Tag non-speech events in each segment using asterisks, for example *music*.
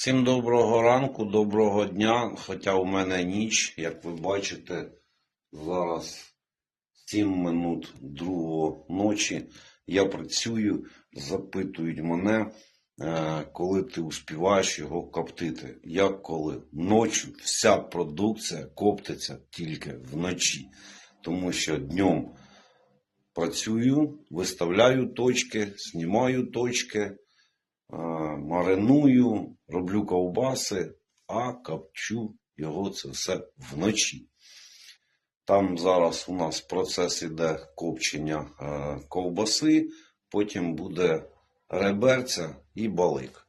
Всім доброго ранку, доброго дня. Хоча у мене ніч, як ви бачите, зараз 7 минут другого ночі. Я працюю, запитують мене, е, коли ти успіваєш його коптити. Як коли? Ночі вся продукція коптиться тільки вночі. Тому що днем працюю, виставляю точки, знімаю точки. Мариную, роблю ковбаси, а копчу його це все вночі. Там зараз у нас процес іде копчення е, ковбаси, потім буде реберця і балик.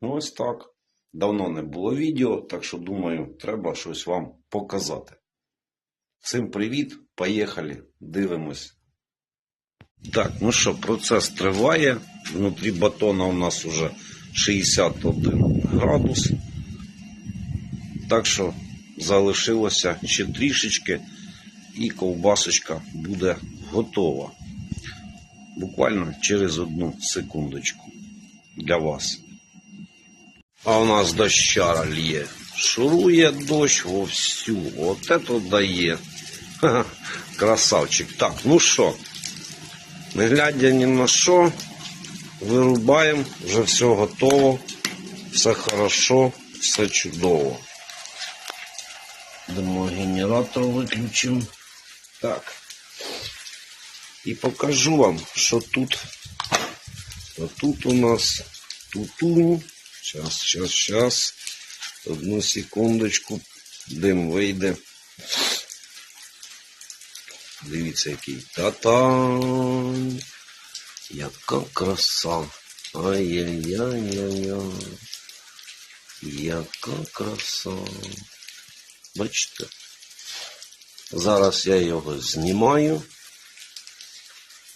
Ну, ось так. Давно не було відео, так що думаю, треба щось вам показати. Всім привіт, поїхали, дивимось. Так, ну що, процес триває. Внутрі батона у нас уже 61 градус. Так що залишилося ще трішечки, і ковбасочка буде готова. Буквально через одну секундочку для вас. А у нас дощара лє. Шурує дощ вовсю. От это дає. Ха-ха, Красавчик. Так, ну що? Не глядя ні на що, вирубаємо, вже все готово, все хорошо, все чудово. Дамо генератор виключимо. Так. І покажу вам, що тут. А тут у нас тутунь. Сейчас, сейчас, сейчас. Одну секундочку. Дим вийде. Дивіться, який татан. Яка краса. Ай-яй-яй-яй-яй. Яка краса. Бачите? Зараз я його знімаю.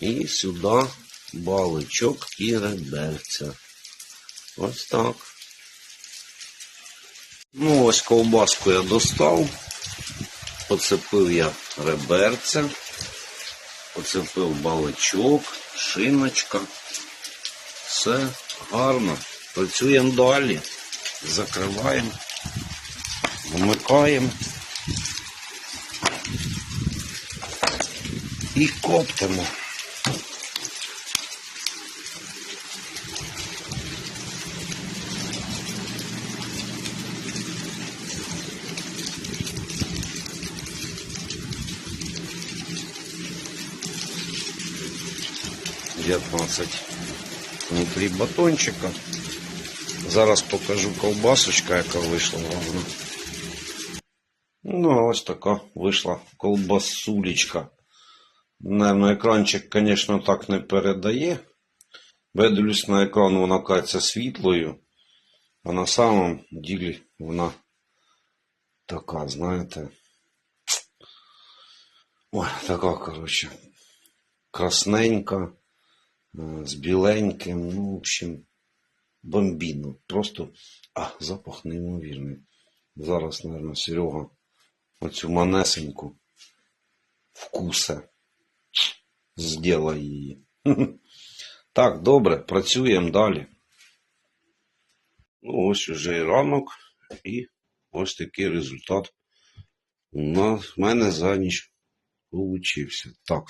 І сюди баличок і реберця. Ось так. Ну, ось ковбаску я достав. Поцепив я реберця, поцепив балачок, шиночка. Все гарно. Працюємо далі. Закриваємо, вмикаємо і коптимо. Дев'ятнадцять внутрі батончика. Зараз покажу ковбасочка, яка вийшла гарно. Ну, а ось така вийшла колбасулечка. Наверно, екранчик, звісно, так не передає. Бо я дивлюсь на екран, вона кається світлою. А на самом ділі вона така, знаєте. Ой, така, коротше, красненька, е, З біленьким, ну, в общем, бомбіно. Просто, а, запах неймовірний. Зараз, мабуть, Серега оцю манесеньку вкусе зділа її. *laughs* Так, добре, працюємо далі. Ну, ось уже і ранок, і ось такий результат у мене за ніч получився. Так,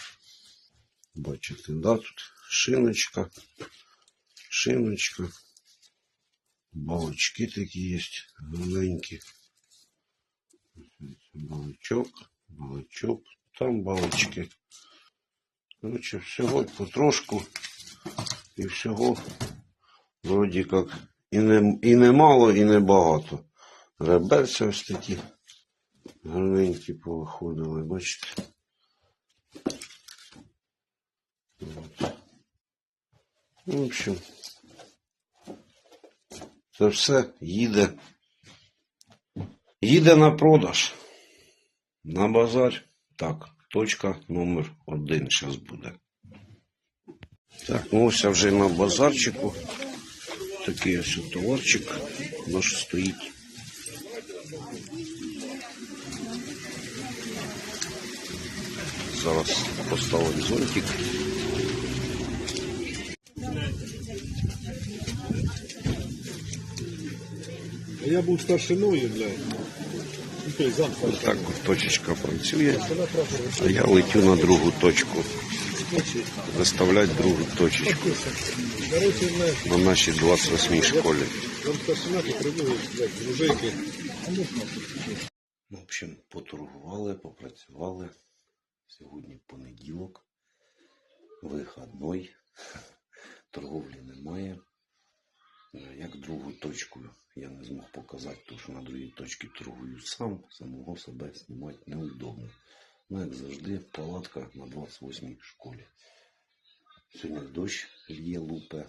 бачите, да, тут шиночка, шиночка, балочки такі є, маленькі. Балочок, балочок, там балочки. Короче, всього потрошку і всього вроді як і не, і не мало, і не багато. Реберця ось такі гарненькі повиходили, бачите. От. Ну, В общем, це все їде. Їде на продаж. На базар. Так, точка номер один зараз буде. Так, ну ось я вже на базарчику. Такий ось товарчик наш стоїть. Зараз поставимо зонтик. Я був старшиною, блядь. Так точечка працює, а я летю на другу точку. Виставляти другу точечку на нашій 28-й школі. В общем, поторгували, попрацювали. Сьогодні понеділок, вихідний, торговлі немає. Е, Як другу точку я не змог показати, тому що на другій точці торгую сам, самого себе знімати неудобно. Ну, як завжди, палатка на 28-й школі. Сьогодні дощ лє лупе.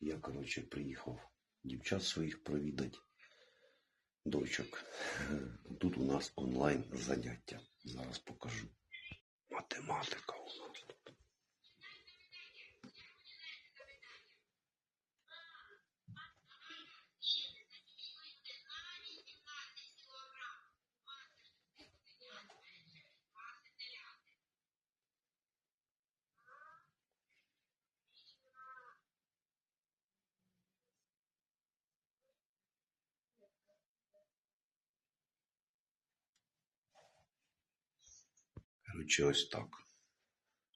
Я, коротше, приїхав дівчат своїх провідати дочок. Тут у нас онлайн заняття. Зараз покажу. Математика у нас тут. Ось так.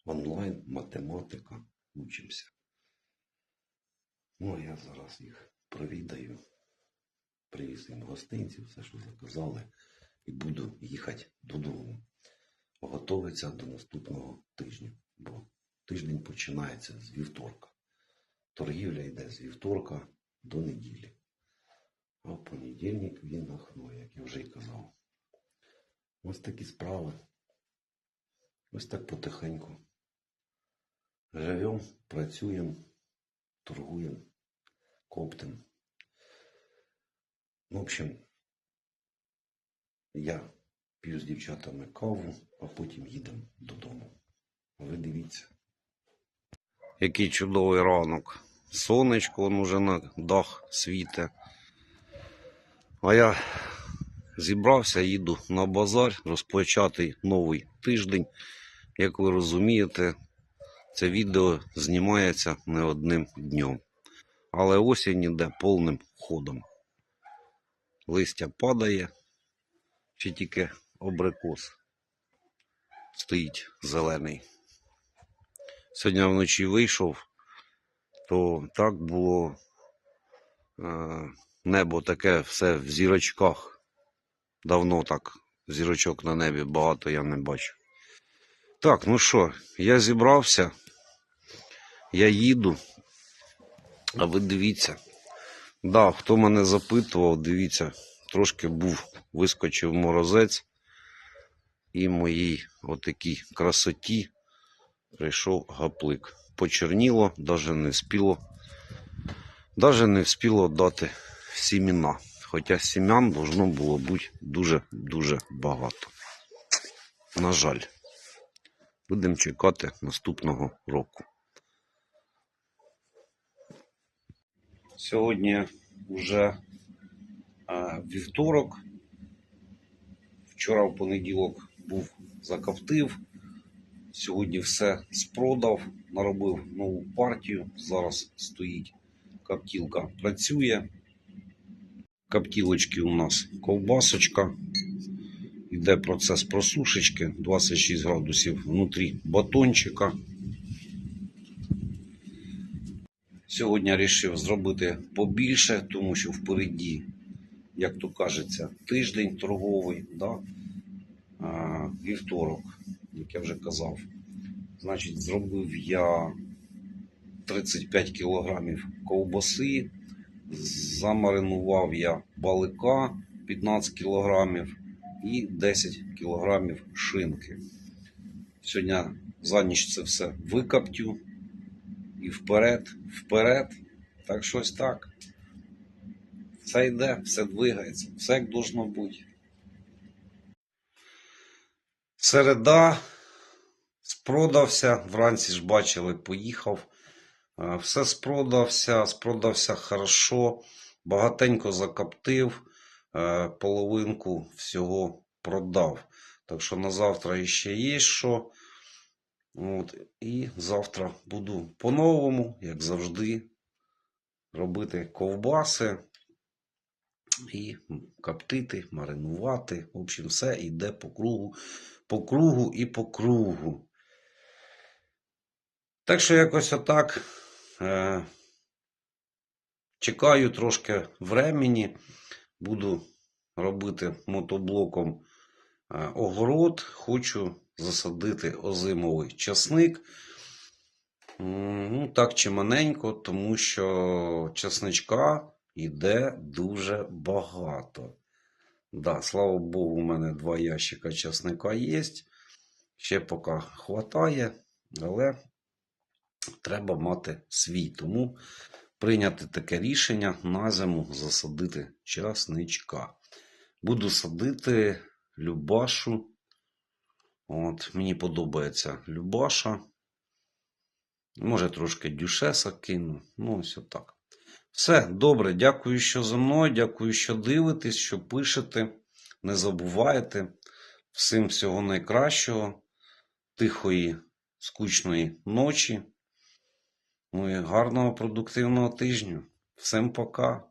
Онлайн, математика. Учимося. Ну, а я зараз їх провідаю. Привіз їм гостинці, все, що заказали, і буду їхати додому. Готовиться до наступного тижня, бо тиждень починається з вівторка. Торгівля йде з вівторка до неділі. А в понедільник він нахнує, як я вже й казав. Ось такі справи. Ось так потихеньку. Живемо, працюємо, торгуємо, коптимо. В общем, я п'ю з дівчатами каву, а потім їдемо додому. Ви дивіться. Який чудовий ранок. Сонечко он уже на дах світе. А я зібрався, їду на базар розпочати новий тиждень. Як ви розумієте, це відео знімається не одним днем. Але осінь іде повним ходом. Листя падає, чи тільки абрикос стоїть зелений. Сьогодні вночі вийшов, то так було е, небо таке все в зірочках. Давно так зірочок на небі багато я не бачу. Так, ну що, я зібрався, я їду, а ви дивіться. Да, хто мене запитував, дивіться, трошки був, вискочив морозець, і моїй отакій красоті прийшов гаплик. Почерніло, навіть не спіло, навіть не вспіло дати сіміна. Хоча сім'ян должно було бути дуже-дуже багато. На жаль. Будемо чекати наступного року. Сьогодні вже е, вівторок. Вчора в понеділок був закоптив. Сьогодні все спродав, наробив нову партію. Зараз стоїть коптілка, працює. Коптілочки у нас ковбасочка. Йде процес просушечки 26 градусів внутрі батончика. Сьогодні вирішив зробити побільше, тому що впереді, як то кажеться, тиждень торговий, да? а, вівторок, як я вже казав. Значить, зробив я 35 кілограмів ковбаси, замаринував я балика 15 кілограмів і 10 кілограмів шинки. Сьогодні за ніч це все викоптю і вперед, вперед. Так щось так. Все йде, все двигається, все як должно бути. Середа спродався, вранці ж бачили, поїхав. Е, Все спродався, спродався хорошо, багатенько закоптив, е, половинку всього продав. Так що на завтра ще є що. От, і завтра буду по-новому, як завжди, робити ковбаси. і коптити, маринувати. В общем, все йде по кругу, по кругу і по кругу. Так що якось отак. Е, чекаю трошки времени. Буду робити мотоблоком е, огород. Хочу засадити озимовий часник. Ну, так чиманенько, тому що часничка йде дуже багато. Да, слава Богу, у мене два ящика часника є. Ще поки хватає, але треба мати свій. Тому прийняти таке рішення на зиму засадити часничка. Буду садити Любашу. От, мені подобається Любаша. Може, трошки дюшеса кину. Ну, ось отак. Все, добре, дякую, що за мною. Дякую, що дивитесь, що пишете. Не забувайте. Всім всього найкращого, тихої, скучної ночі. Ну і гарного продуктивного тижня. Всім пока.